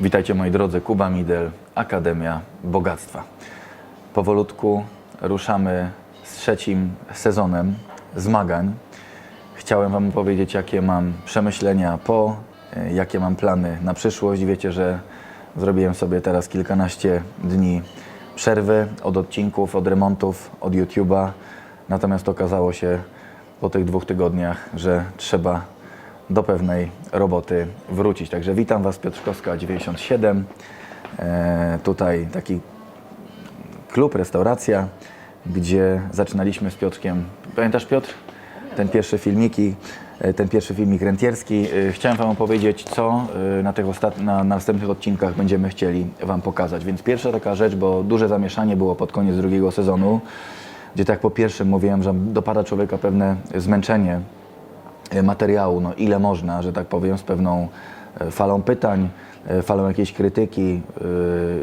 Witajcie moi drodzy, Kuba Midel, Akademia Bogactwa. Powolutku ruszamy z trzecim sezonem zmagań. Chciałem Wam powiedzieć, jakie mam przemyślenia po, jakie mam plany na przyszłość. Wiecie, że zrobiłem sobie teraz kilkanaście dni przerwy od odcinków, od remontów, od YouTube'a. Natomiast okazało się po tych dwóch tygodniach, że trzeba do pewnej roboty wrócić. Także witam Was, Piotrkowska 97. E, tutaj taki klub, restauracja, gdzie zaczynaliśmy z Piotrkiem. Pamiętasz Piotr? Ten pierwszy filmiki, e, ten pierwszy filmik rentierski. E, Chciałem Wam opowiedzieć, co e, na tych na następnych odcinkach będziemy chcieli Wam pokazać. Więc pierwsza taka rzecz, bo duże zamieszanie było pod koniec drugiego sezonu, gdzie tak po pierwszym mówiłem, że dopada człowieka pewne zmęczenie materiału, no ile można, że tak powiem, z pewną e, falą pytań, e, falą jakiejś krytyki,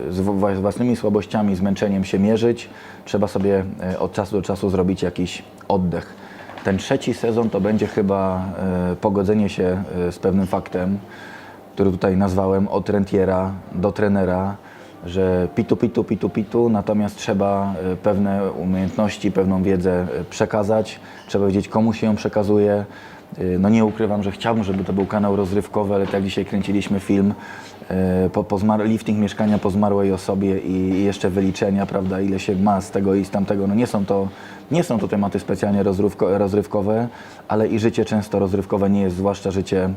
e, z własnymi słabościami, zmęczeniem się mierzyć. Trzeba sobie e, od czasu do czasu zrobić jakiś oddech. Ten trzeci sezon to będzie chyba e, pogodzenie się e, z pewnym faktem, który tutaj nazwałem od rentiera do trenera, że pitu, pitu, pitu, pitu, natomiast trzeba e, pewne umiejętności, pewną wiedzę e, przekazać, trzeba wiedzieć komu się ją przekazuje. E, No nie ukrywam, że chciałbym, żeby to był kanał rozrywkowy, ale tak dzisiaj kręciliśmy film, e, po, po zmar- lifting mieszkania po zmarłej osobie i, jeszcze wyliczenia, prawda, ile się ma z tego i z tamtego, no nie są to, nie są to tematy specjalnie rozrywko, rozrywkowe, ale i życie często rozrywkowe nie jest, zwłaszcza życie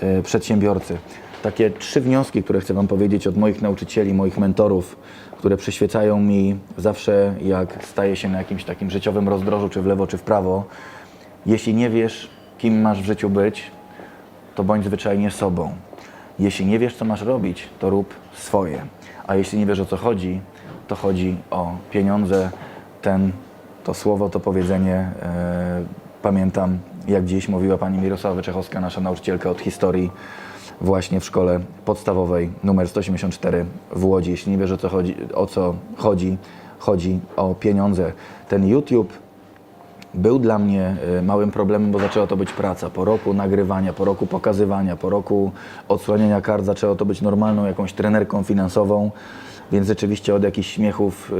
e, przedsiębiorcy. Takie trzy wnioski, które chcę Wam powiedzieć od moich nauczycieli, moich mentorów, które przyświecają mi zawsze, jak staję się na jakimś takim życiowym rozdrożu, czy w lewo, czy w prawo. Jeśli nie wiesz, kim masz w życiu być, to bądź zwyczajnie sobą. Jeśli nie wiesz, co masz robić, to rób swoje. A jeśli nie wiesz, o co chodzi, to chodzi o pieniądze. Ten, to słowo, to powiedzenie e, pamiętam, jak dziś mówiła pani Mirosława Wyczechowska, nasza nauczycielka od historii, właśnie w szkole podstawowej numer 184 w Łodzi. Jeśli nie wiesz, o co chodzi, o co chodzi, chodzi o pieniądze. Ten YouTube był dla mnie e, małym problemem, bo zaczęła to być praca. Po roku nagrywania, po roku pokazywania, po roku odsłaniania kart zaczęło to być normalną jakąś trenerką finansową. Więc rzeczywiście od jakichś śmiechów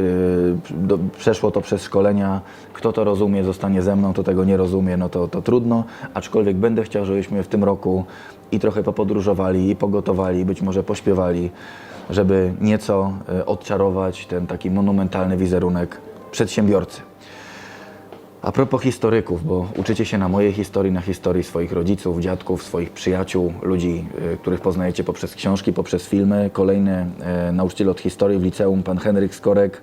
yy, do, przeszło to przez szkolenia. Kto to rozumie, zostanie ze mną, kto tego nie rozumie, no to, to trudno. Aczkolwiek będę chciał, żebyśmy w tym roku i trochę popodróżowali, i pogotowali, być może pośpiewali, żeby nieco e, odczarować ten taki monumentalny wizerunek przedsiębiorcy. A propos historyków, bo uczycie się na mojej historii, na historii swoich rodziców, dziadków, swoich przyjaciół, ludzi, y, których poznajecie poprzez książki, poprzez filmy. Kolejny e, nauczyciel od historii w liceum, pan Henryk Skorek,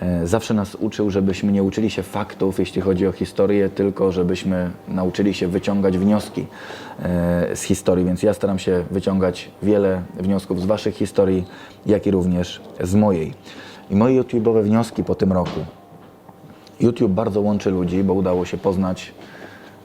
e, zawsze nas uczył, żebyśmy nie uczyli się faktów, jeśli chodzi o historię, tylko żebyśmy nauczyli się wyciągać wnioski e, z historii. Więc ja staram się wyciągać wiele wniosków z waszych historii, jak i również z mojej. I moje YouTube'owe wnioski po tym roku. YouTube bardzo łączy ludzi, bo udało się poznać,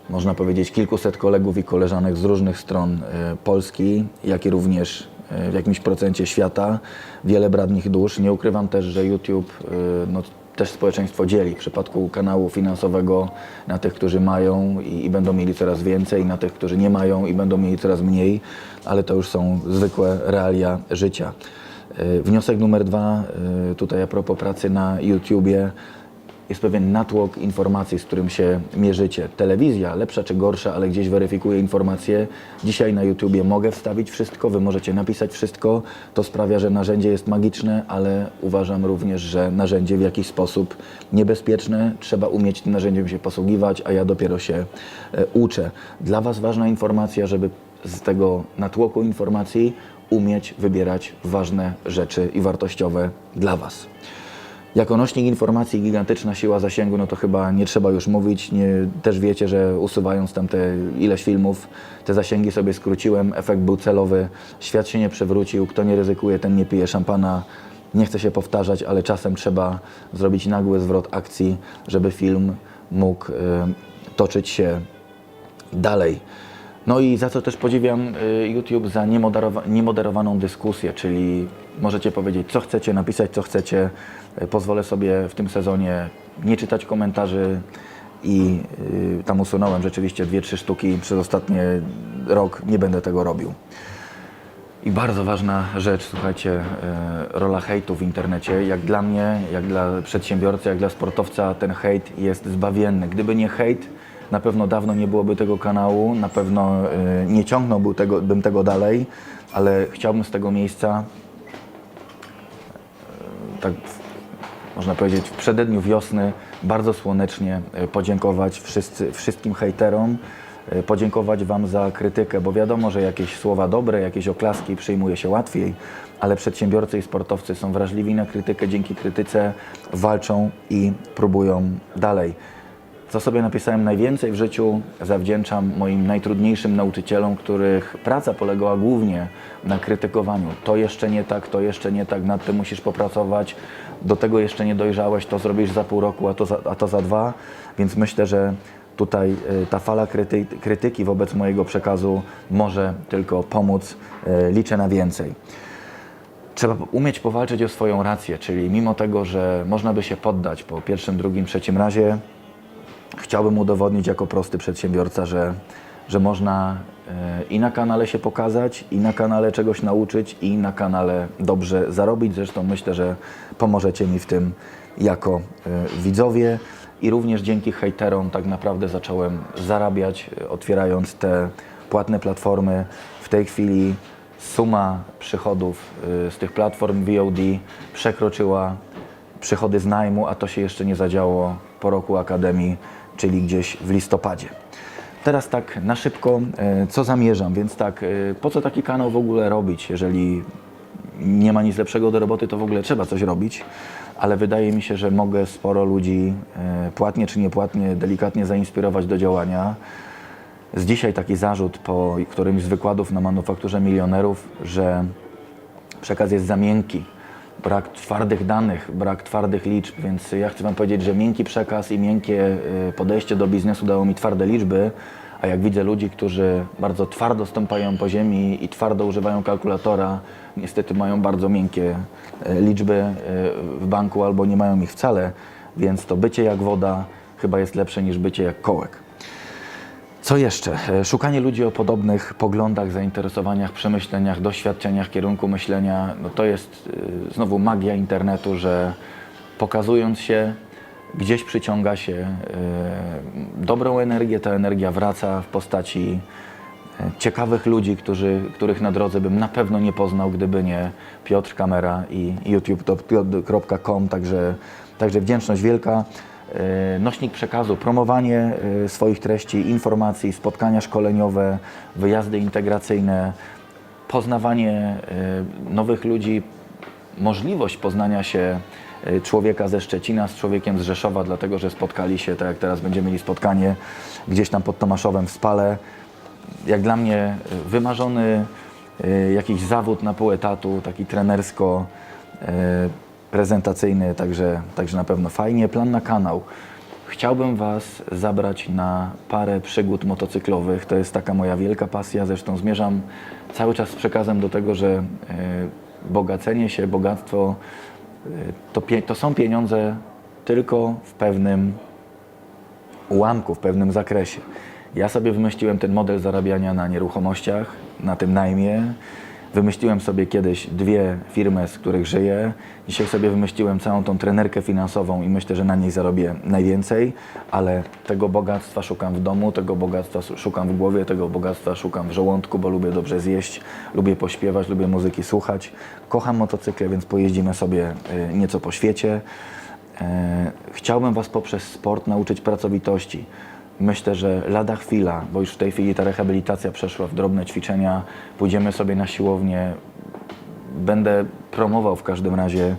można powiedzieć, kilkuset kolegów i koleżanek z różnych stron e, Polski, jak i również e, w jakimś procencie świata. Wiele bratnich dusz. Nie ukrywam też, że YouTube e, no, też społeczeństwo dzieli. W przypadku kanału finansowego na tych, którzy mają i, i będą mieli coraz więcej, na tych, którzy nie mają i będą mieli coraz mniej, ale to już są zwykłe realia życia. Wniosek numer dwa, tutaj a propos pracy na YouTubie, jest pewien natłok informacji, z którym się mierzycie. Telewizja, lepsza czy gorsza, ale gdzieś weryfikuje informacje. Dzisiaj na YouTubie mogę wstawić wszystko, wy możecie napisać wszystko. To sprawia, że narzędzie jest magiczne, ale uważam również, że narzędzie w jakiś sposób niebezpieczne. Trzeba umieć tym narzędziem się posługiwać, a ja dopiero się e, uczę. Dla Was ważna informacja, żeby z tego natłoku informacji umieć wybierać ważne rzeczy i wartościowe dla Was. Jako nośnik informacji gigantyczna siła zasięgu, no to chyba nie trzeba już mówić. Nie, też wiecie, że usuwając tam te ileś filmów, te zasięgi sobie skróciłem, efekt był celowy, świat się nie przewrócił, kto nie ryzykuje, ten nie pije szampana. Nie chcę się powtarzać, ale czasem trzeba zrobić nagły zwrot akcji, żeby film mógł y, toczyć się dalej. No i za co też podziwiam y, YouTube za niemoderowa- niemoderowaną dyskusję, czyli możecie powiedzieć, co chcecie, napisać, co chcecie. Y, Pozwolę sobie w tym sezonie nie czytać komentarzy i y, tam usunąłem rzeczywiście dwie, trzy sztuki przez ostatni rok. Nie będę tego robił. I bardzo ważna rzecz, słuchajcie, rola hejtu w internecie. Jak dla mnie, jak dla przedsiębiorcy, jak dla sportowca, ten hejt jest zbawienny. Gdyby nie hejt, na pewno dawno nie byłoby tego kanału, na pewno e, nie ciągnąłbym tego, bym tego dalej, ale chciałbym z tego miejsca tak w- można powiedzieć w przededniu wiosny bardzo słonecznie e, podziękować wszyscy, wszystkim hejterom, e, podziękować Wam za krytykę, bo wiadomo, że jakieś słowa dobre, jakieś oklaski przyjmuje się łatwiej, ale przedsiębiorcy i sportowcy są wrażliwi na krytykę, dzięki krytyce walczą i próbują dalej. Co sobie napisałem najwięcej w życiu, zawdzięczam moim najtrudniejszym nauczycielom, których praca polegała głównie na krytykowaniu. To jeszcze nie tak, to jeszcze nie tak, nad tym musisz popracować, do tego jeszcze nie dojrzałeś, to zrobisz za pół roku, a to za, a to za dwa. Więc myślę, że tutaj y, ta fala kryty, krytyki wobec mojego przekazu może tylko pomóc. Y, Liczę na więcej. Trzeba umieć powalczyć o swoją rację, czyli mimo tego, że można by się poddać po pierwszym, drugim, trzecim razie, chciałbym udowodnić jako prosty przedsiębiorca, że, że można e, i na kanale się pokazać, i na kanale czegoś nauczyć, i na kanale dobrze zarobić. Zresztą myślę, że pomożecie mi w tym jako e, widzowie. I również dzięki hejterom tak naprawdę zacząłem zarabiać, e, otwierając te płatne platformy. W tej chwili suma przychodów z tych platform VOD przekroczyła przychody z najmu, a to się jeszcze nie zadziało po roku Akademii, czyli gdzieś w listopadzie. Teraz tak na szybko, e, co zamierzam, więc tak, e, po co taki kanał w ogóle robić, jeżeli nie ma nic lepszego do roboty, to w ogóle trzeba coś robić, ale wydaje mi się, że mogę sporo ludzi, e, płatnie czy niepłatnie, delikatnie zainspirować do działania. Z dzisiaj taki zarzut po którymś z wykładów na manufakturze milionerów, że przekaz jest za miękki. Brak twardych danych, brak twardych liczb, więc ja chcę Wam powiedzieć, że miękki przekaz i miękkie y, podejście do biznesu dało mi twarde liczby, a jak widzę ludzi, którzy bardzo twardo stąpają po ziemi i twardo używają kalkulatora, niestety mają bardzo miękkie y, liczby y, w banku albo nie mają ich wcale, więc to bycie jak woda chyba jest lepsze niż bycie jak kołek. Co jeszcze? E, Szukanie ludzi o podobnych poglądach, zainteresowaniach, przemyśleniach, doświadczeniach, kierunku myślenia. No to jest y, znowu magia internetu, że pokazując się, gdzieś przyciąga się y, dobrą energię, ta energia wraca w postaci e, ciekawych ludzi, którzy, których na drodze bym na pewno nie poznał, gdyby nie Piotr Kamera i youtube.com, także, także wdzięczność wielka. E, Nośnik przekazu, promowanie e, swoich treści, informacji, spotkania szkoleniowe, wyjazdy integracyjne, poznawanie e, nowych ludzi, możliwość poznania się człowieka ze Szczecina z człowiekiem z Rzeszowa, dlatego że spotkali się, tak jak teraz będziemy mieli spotkanie gdzieś tam pod Tomaszowem w Spale. Jak dla mnie wymarzony jakiś zawód na pół etatu, taki trenersko prezentacyjny, także, także na pewno fajnie. Plan na kanał. Chciałbym Was zabrać na parę przygód motocyklowych. To jest taka moja wielka pasja. Zresztą zmierzam cały czas z przekazem do tego, że e, bogacenie się, bogactwo e, to, to są pieniądze tylko w pewnym ułamku, w pewnym zakresie. Ja sobie wymyśliłem ten model zarabiania na nieruchomościach, na tym najmie. Wymyśliłem sobie kiedyś dwie firmy, z których żyję. Dzisiaj sobie wymyśliłem całą tą trenerkę finansową i myślę, że na niej zarobię najwięcej, ale tego bogactwa szukam w domu, tego bogactwa szukam w głowie, tego bogactwa szukam w żołądku, bo lubię dobrze zjeść, lubię pośpiewać, lubię muzyki słuchać. Kocham motocykle, więc pojeździmy sobie y, nieco po świecie. E, Chciałbym Was poprzez sport nauczyć pracowitości. Myślę, że lada chwila, bo już w tej chwili ta rehabilitacja przeszła w drobne ćwiczenia, pójdziemy sobie na siłownię. Będę promował w każdym razie,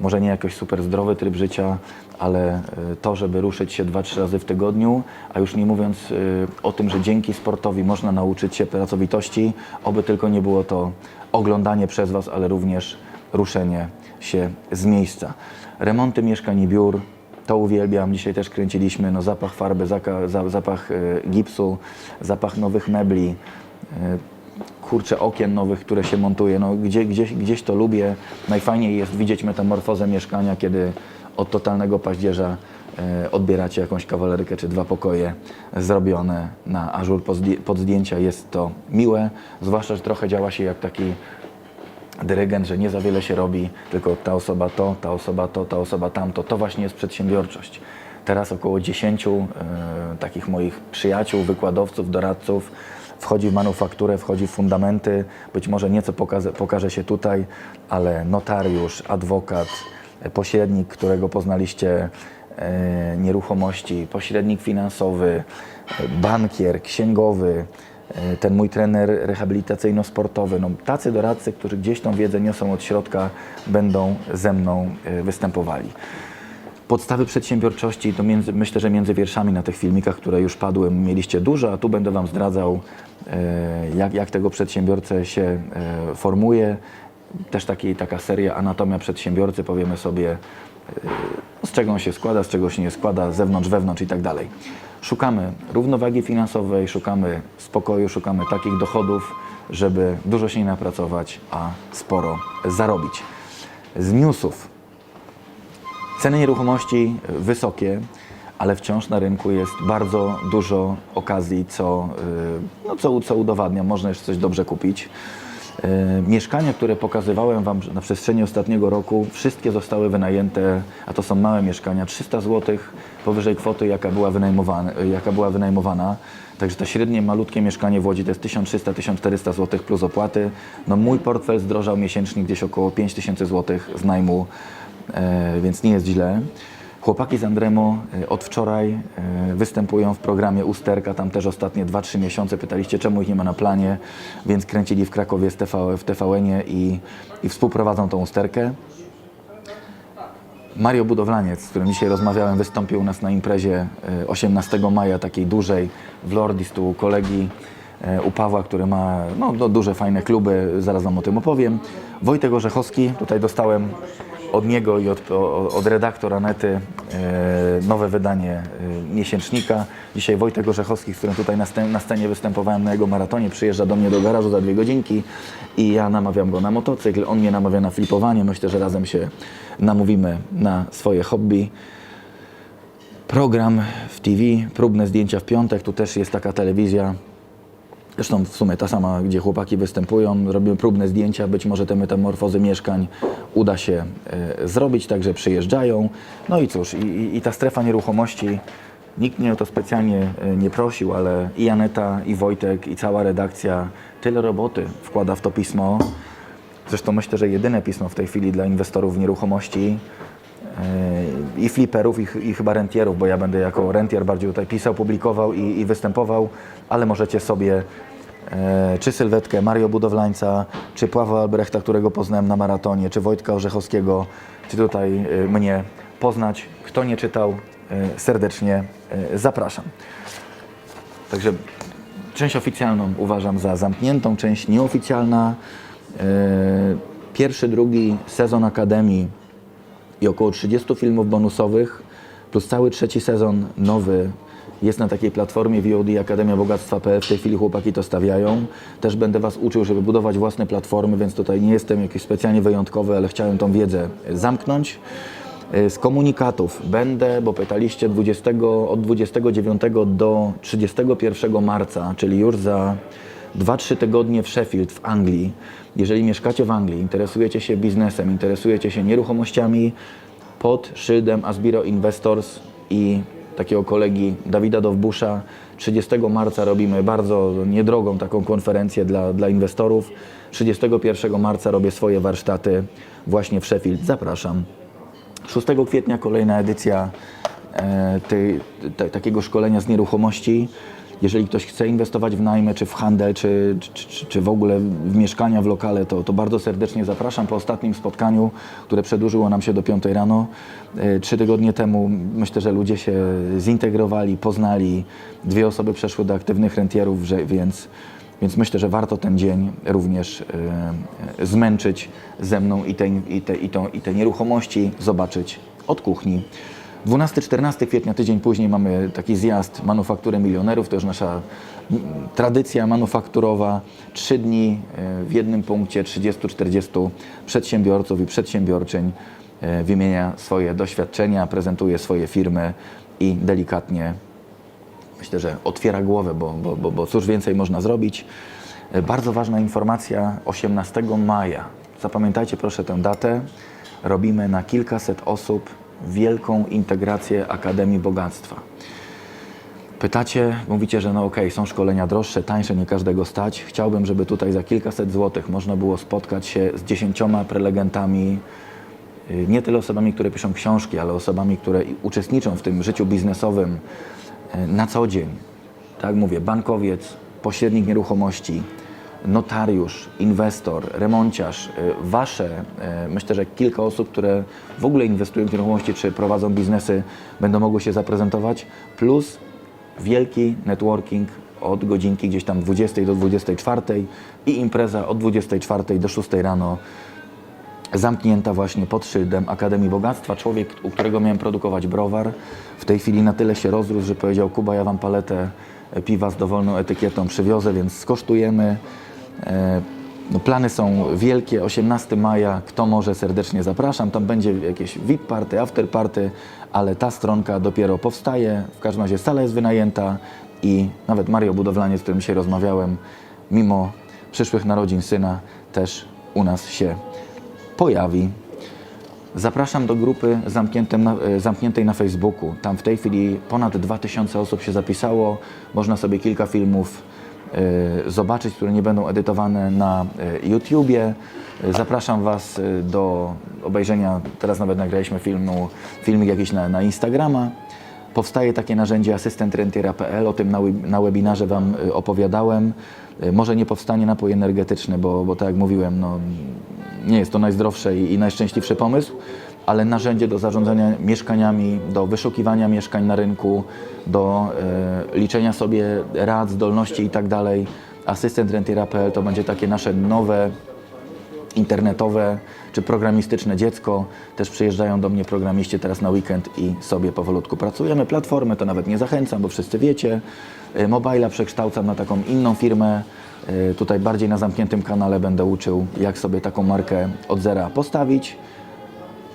może nie jakoś super zdrowy tryb życia, ale e, to, żeby ruszyć się 2-3 razy w tygodniu, a już nie mówiąc e, o tym, że dzięki sportowi można nauczyć się pracowitości, oby tylko nie było to oglądanie przez Was, ale również ruszenie się z miejsca. Remonty mieszkań i biur, to uwielbiam. Dzisiaj też kręciliśmy no, zapach farby, zapach e, gipsu, zapach nowych mebli, e, kurczę okien nowych, które się montuje. No, gdzie, gdzieś, gdzieś to lubię. Najfajniej jest widzieć metamorfozę mieszkania, kiedy od totalnego paździerza e, odbieracie jakąś kawalerkę czy dwa pokoje zrobione na ażur pod zdjęcia. Jest to miłe, zwłaszcza, że trochę działa się jak taki dyrygent, że nie za wiele się robi, tylko ta osoba to, ta osoba to, ta osoba tamto. To właśnie jest przedsiębiorczość. Teraz około 10 e, takich moich przyjaciół, wykładowców, doradców wchodzi w manufakturę, wchodzi w fundamenty. Być może nieco pokaże, pokaże się tutaj, ale notariusz, adwokat, pośrednik, którego poznaliście, e, nieruchomości, pośrednik finansowy, e, bankier, księgowy, ten mój trener rehabilitacyjno-sportowy. No, tacy doradcy, którzy gdzieś tą wiedzę niosą od środka, będą ze mną e, występowali. Podstawy przedsiębiorczości to między, myślę, że między wierszami na tych filmikach, które już padły, mieliście dużo, a tu będę Wam zdradzał, e, jak, jak tego przedsiębiorcę się e, formuje. Też taki, taka seria Anatomia Przedsiębiorcy, powiemy sobie, e, czego on się składa, z czego się nie składa, zewnątrz, wewnątrz i tak dalej. Szukamy równowagi finansowej, szukamy spokoju, szukamy takich dochodów, żeby dużo się nie napracować, a sporo zarobić. Z newsów Ceny nieruchomości wysokie, ale wciąż na rynku jest bardzo dużo okazji, co, y, no, co, co udowadnia, można jeszcze coś dobrze kupić. Y, Mieszkania, które pokazywałem Wam na przestrzeni ostatniego roku, wszystkie zostały wynajęte, a to są małe mieszkania, 300 zł powyżej kwoty, jaka była wynajmowana. Jaka była wynajmowana. Także to średnie malutkie mieszkanie w Łodzi to jest 1300-1400 zł plus opłaty. No mój portfel zdrożał miesięcznie gdzieś około 5000 zł z najmu e, więc nie jest źle. Chłopaki z Andremo e, od wczoraj e, występują w programie Usterka, tam też ostatnie 2-3 miesiące. Pytaliście, czemu ich nie ma na planie, więc kręcili w Krakowie z TV, w TVN-ie i, i współprowadzą tą Usterkę. Mario Budowlaniec, z którym dzisiaj rozmawiałem, wystąpił u nas na imprezie e, 18 maja, takiej dużej w Lordis, tu kolegi e, u Pawła, który ma no, no, duże, fajne kluby, zaraz Wam o tym opowiem. Wojtek Orzechowski, tutaj dostałem od niego i od, od redaktora Nety e, nowe wydanie e, miesięcznika. Dzisiaj Wojtek Orzechowski, z którym tutaj na scenie występowałem na jego maratonie, przyjeżdża do mnie do garażu za dwie godzinki i ja namawiam go na motocykl, on mnie namawia na flipowanie. Myślę, że razem się namówimy na swoje hobby. Program w TV, próbne zdjęcia w piątek, tu też jest taka telewizja, Zresztą w sumie ta sama, gdzie chłopaki występują, robimy próbne zdjęcia, być może te metamorfozy mieszkań uda się e, zrobić, także przyjeżdżają. No i cóż, i, i, ta strefa nieruchomości, nikt mnie o to specjalnie e, nie prosił, ale i Aneta, i Wojtek, i cała redakcja tyle roboty wkłada w to pismo. Zresztą myślę, że jedyne pismo w tej chwili dla inwestorów w nieruchomości i fliperów, i, i chyba rentierów, bo ja będę jako rentier bardziej tutaj pisał, publikował i, i występował, ale możecie sobie e, czy sylwetkę Mario Budowlańca, czy Pawła Albrechta, którego poznałem na maratonie, czy Wojtka Orzechowskiego, czy tutaj e, mnie poznać. Kto nie czytał, e, serdecznie e, zapraszam. Także część oficjalną uważam za zamkniętą, część nieoficjalna. E, Pierwszy, drugi sezon Akademii i około 30 filmów bonusowych, plus cały trzeci sezon nowy jest na takiej platformie VOD Akademia Bogactwa.pl. W tej chwili chłopaki to stawiają. Też będę Was uczył, żeby budować własne platformy, więc tutaj nie jestem jakiś specjalnie wyjątkowy, ale chciałem tą wiedzę zamknąć. E, Z komunikatów będę, bo pytaliście 20, od 29 do 31 marca, czyli już za 2-3 tygodnie w Sheffield w Anglii. Jeżeli mieszkacie w Anglii, interesujecie się biznesem, interesujecie się nieruchomościami, pod szyldem Asbiro Investors i takiego kolegi Dawida Dowbusza 30 marca robimy bardzo niedrogą taką konferencję dla, dla inwestorów. 31 marca robię swoje warsztaty właśnie w Sheffield. Zapraszam. 6 kwietnia kolejna edycja e, tej, te, takiego szkolenia z nieruchomości. Jeżeli ktoś chce inwestować w najmy, czy w handel, czy, czy, czy, czy w ogóle w mieszkania, w lokale, to, to bardzo serdecznie zapraszam. Po ostatnim spotkaniu, które przedłużyło nam się do 5 rano, e, trzy tygodnie temu, myślę, że ludzie się zintegrowali, poznali. Dwie osoby przeszły do aktywnych rentierów, więc, więc myślę, że warto ten dzień również e, e, zmęczyć ze mną i te, i, te, i, tą, i te nieruchomości zobaczyć od kuchni. 12-14 kwietnia, tydzień później mamy taki zjazd Manufaktury Milionerów, to już nasza tradycja manufakturowa. Trzy dni e, w jednym punkcie 30-40 przedsiębiorców i przedsiębiorczyń e, wymienia swoje doświadczenia, prezentuje swoje firmy i delikatnie myślę, że otwiera głowę, bo, bo, bo, bo cóż więcej można zrobić. E, Bardzo ważna informacja, 18 maja, zapamiętajcie proszę tę datę, robimy na kilkaset osób wielką integrację Akademii Bogactwa. Pytacie, mówicie, że no okej, są szkolenia droższe, tańsze, nie każdego stać. Chciałbym, żeby tutaj za kilkaset złotych można było spotkać się z dziesięcioma prelegentami, y, nie tyle osobami, które piszą książki, ale osobami, które uczestniczą w tym życiu biznesowym y, na co dzień. Tak mówię, bankowiec, pośrednik nieruchomości, notariusz, inwestor, remonciarz, y, wasze, y, myślę, że kilka osób, które w ogóle inwestują w nieruchomości czy prowadzą biznesy, będą mogły się zaprezentować, plus wielki networking od godzinki gdzieś tam 20 do 24 i impreza od 24 do 6 rano zamknięta właśnie pod szyldem Akademii Bogactwa. Człowiek, u którego miałem produkować browar, w tej chwili na tyle się rozrósł, że powiedział Kuba, ja Wam paletę piwa z dowolną etykietą przywiozę, więc skosztujemy. E, No, plany są wielkie, 18 maja, kto może serdecznie zapraszam, tam będzie jakieś VIP party, after party, ale ta stronka dopiero powstaje, w każdym razie sala jest wynajęta i nawet Mario Budowlanie, z którym się rozmawiałem, mimo przyszłych narodzin syna też u nas się pojawi. Zapraszam do grupy na, e, zamkniętej na Facebooku. Tam w tej chwili ponad 2000 osób się zapisało. Można sobie kilka filmów zobaczyć, które nie będą edytowane na e, YouTubie. Zapraszam Was e, do obejrzenia, teraz nawet nagraliśmy filmu, filmik jakiś na, na Instagrama. Powstaje takie narzędzie asystentrentiera.pl, o tym na, na webinarze Wam y, opowiadałem. Y, Może nie powstanie napój energetyczny, bo, bo tak jak mówiłem, no, nie jest to najzdrowszy i, i najszczęśliwszy pomysł, ale narzędzie do zarządzania mieszkaniami, do wyszukiwania mieszkań na rynku, do y, liczenia sobie rad, zdolności i tak dalej. Asystentrentiera.pl to będzie takie nasze nowe internetowe czy programistyczne dziecko. Też przyjeżdżają do mnie programiści teraz na weekend i sobie powolutku pracujemy. Platformę to nawet nie zachęcam, bo wszyscy wiecie. Y, Mobila przekształcam na taką inną firmę. Y, Tutaj bardziej na zamkniętym kanale będę uczył, jak sobie taką markę od zera postawić.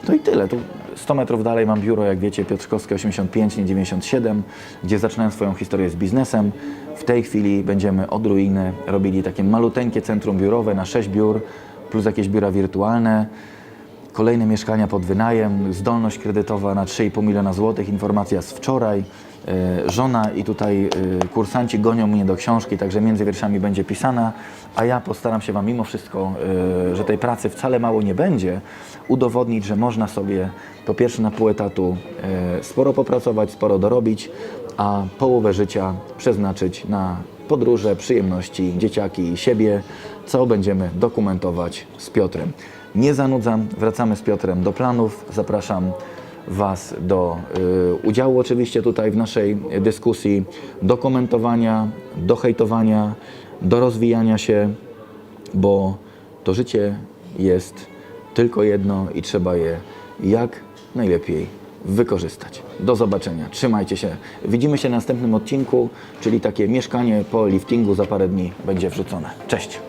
To i tyle. Tu 100 metrów dalej mam biuro, jak wiecie, Piotrkowskie 85, nie 97, gdzie zaczynałem swoją historię z biznesem. W tej chwili będziemy od ruiny robili takie maluteńkie centrum biurowe na 6 biur, plus jakieś biura wirtualne. Kolejne mieszkania pod wynajem, zdolność kredytowa na 3,5 miliona złotych, informacja z wczoraj. E, Żona i tutaj e, kursanci gonią mnie do książki, także między wierszami będzie pisana, a ja postaram się Wam mimo wszystko, e, że tej pracy wcale mało nie będzie, udowodnić, że można sobie po pierwsze na pół etatu sporo popracować, sporo dorobić, a połowę życia przeznaczyć na podróże, przyjemności, dzieciaki i siebie, co będziemy dokumentować z Piotrem. Nie zanudzam, wracamy z Piotrem do planów. Zapraszam Was do y, udziału oczywiście tutaj w naszej dyskusji, do komentowania, do hejtowania, do rozwijania się, bo to życie jest tylko jedno i trzeba je jak najlepiej wykorzystać. Do zobaczenia. Trzymajcie się. Widzimy się na następnym odcinku, czyli takie mieszkanie po liftingu za parę dni będzie wrzucone. Cześć.